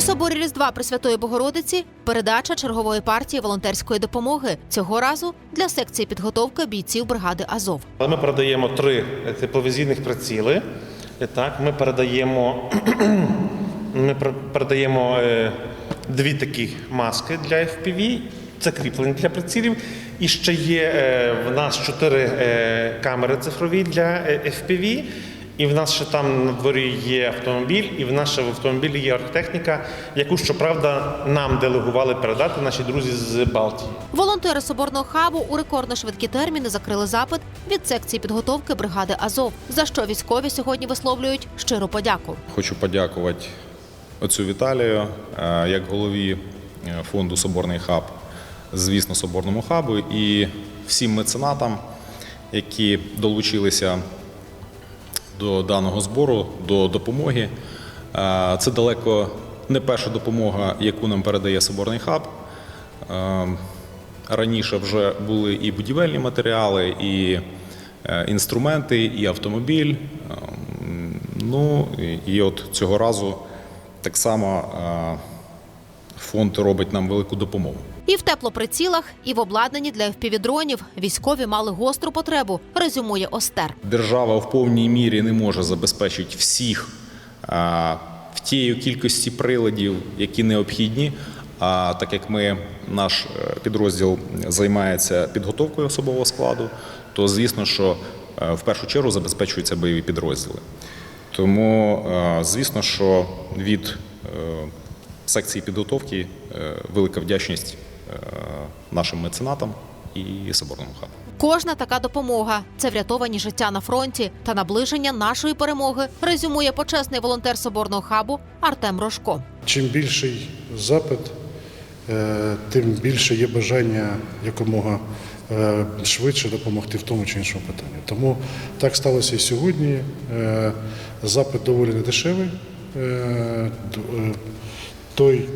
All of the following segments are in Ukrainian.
У соборі Різдва Пресвятої Богородиці передача чергової партії волонтерської допомоги цього разу для секції підготовки бійців бригади Азов. Ми передаємо три тепловізійних приціли. Так, ми передаємо, ми пер- передаємо е, дві такі маски для FPV, це кріплення для прицілів. І ще є е, в нас чотири е, камери цифрові для FPV. І в нас ще там на дворі є автомобіль, і в нас ще в автомобілі є архтехніка, яку, щоправда, нам делегували передати наші друзі з Балтії. Волонтери соборного хабу у рекордно швидкі терміни закрили запит від секції підготовки бригади Азов, за що військові сьогодні висловлюють щиру подяку. Хочу подякувати отцю Віталію е, як голові е, фонду Соборний хаб, звісно, Соборному хабу і всім меценатам, які долучилися до даного збору, до допомоги. Е, Це далеко не перша допомога, яку нам передає Соборний хаб. Е, Раніше вже були і будівельні матеріали, і е, інструменти, і автомобіль. Ну і- от цього разу так само фонд робить нам велику допомогу. І в теплоприцілах, і в обладнанні для FPV-дронів військові мали гостру потребу, резюмує Остер. Держава в повній мірі не може забезпечити всіх а, в тієї кількості приладів, які необхідні. А так як ми, наш е, підрозділ займається підготовкою особового складу, то звісно, що е, в першу чергу забезпечуються бойові підрозділи. Тому, е, звісно, що від секції підготовки е, велика вдячність е, нашим меценатам і соборному хабу. Кожна така допомога це врятовані життя на фронті та наближення нашої перемоги. Резюмує почесний волонтер соборного хабу Артем Рожко. Чим більший запит, е, тим більше є бажання якомога швидше допомогти в тому чи іншому питанні. Тому так сталося і сьогодні. Запит доволі недешевий. Той,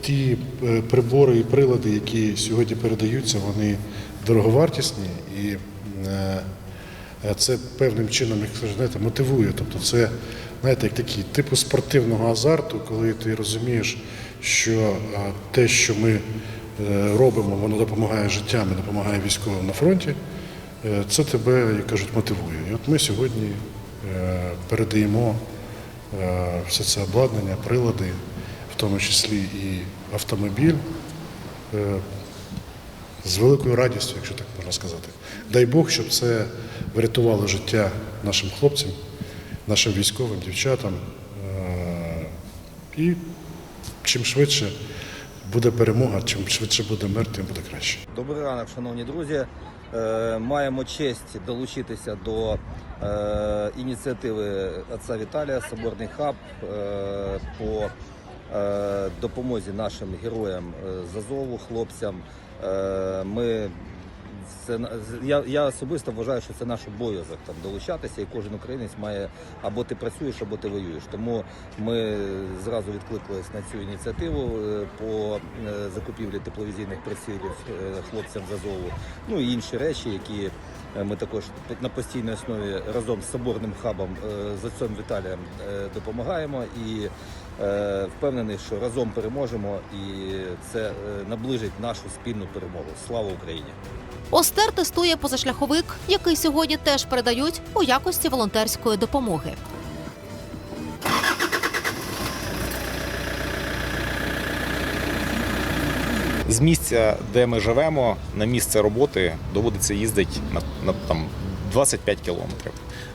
ті е, прибори і прилади, які сьогодні передаються, вони дороговартісні і е, Це певним чином, як знаєте, мотивує. Тобто це знаєте, як такий типу спортивного азарту, коли ти розумієш, що е, те, що ми робимо, воно допомагає життям і допомагає військовим на фронті. Це тебе, як кажуть, мотивує. І от ми сьогодні передаємо все це обладнання, прилади, тому числі і автомобіль. е, з великою радістю, якщо так можна сказати. Дай Бог, щоб це врятувало життя нашим хлопцям, нашим військовим, дівчатам. Е, І чим швидше буде перемога, чим швидше буде мир, тим буде краще. Добрий ранок, шановні друзі. Е, Маємо честь долучитися до ініціативи отця Віталія Соборний хаб по допомозі нашим героям е, з Азову, хлопцям. Е, Ми це я, я особисто вважаю, що це наш обов'язок там долучатися, і кожен українець має або ти працюєш, або ти воюєш. Тому ми зразу відкликались на цю ініціативу е, по е, закупівлі тепловізійних прицілів е, хлопцям з Азову. Ну і інші речі, які е, ми також на постійній основі разом з соборним хабом е, з отцем Віталієм е, допомагаємо і е, впевнений, що разом переможемо, і це е, наближить нашу спільну перемогу. Слава Україні! Остер тестує позашляховик, який сьогодні теж передають у якості волонтерської допомоги. З місця, де ми живемо, на місце роботи доводиться їздити на, на там 25 кілометрів.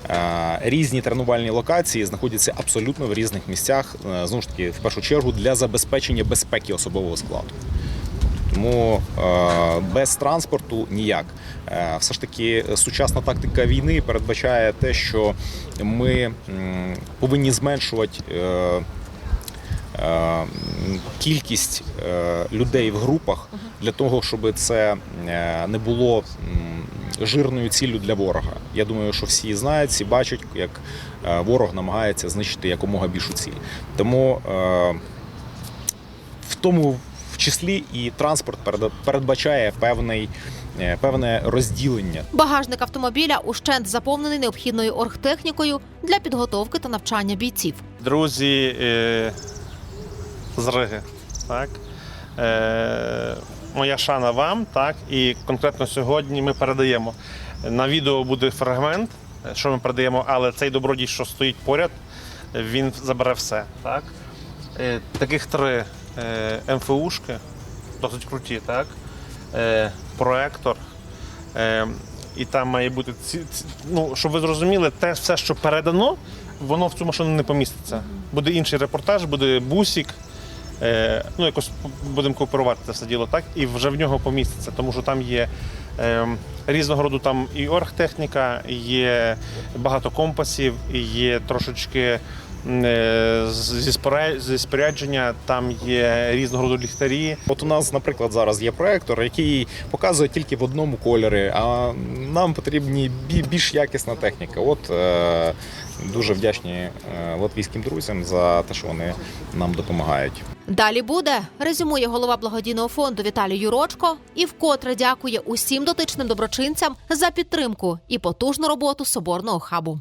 Е, Різні тренувальні локації знаходяться абсолютно в різних місцях. е, Знову ж таки, в першу чергу для забезпечення безпеки особового складу. Тому е, без транспорту ніяк. Все ж таки, сучасна тактика війни передбачає те, що ми повинні зменшувати. Е, кількість е, людей в групах для того, щоб це е, не було жирною ціллю для ворога. Я думаю, що всі знають, всі бачать, як ворог намагається знищити якомога більшу ціль. Тому в тому в числі і транспорт перед- передбачає певний, певне розділення Багажник автомобіля ущент заповнений необхідною оргтехнікою для підготовки та навчання бійців. Друзі, з Риги. Так? Е, моя шана вам, так, і конкретно сьогодні ми передаємо. На відео буде фрагмент, що ми передаємо, але цей добродій, що стоїть поряд, він забере все. Так? Е, таких три е, МФУшки, досить круті, так? Е, проектор. Е, і там має бути ці, ці- ну, щоб ви зрозуміли, те все, що передано, воно в цю машину не поміститься. Буде інший репортаж, буде бусік. Е, ну, якось будемо кооперувати це все діло так, і вже в нього поміститься, тому що там є е, різного роду там і оргтехніка, є багато компасів, і є трошечки зі, споря- спорядження, там є різного роду ліхтарі. От у нас, наприклад, зараз є проектор, який показує тільки в одному кольорі, а нам потрібні бі- більш якісна техніка. От е, дуже вдячні е, латвійським друзям за те, що вони нам допомагають. Далі буде резюмує голова благодійного фонду Віталій Юрочко і вкотре дякує усім дотичним доброчинцям за підтримку і потужну роботу соборного хабу.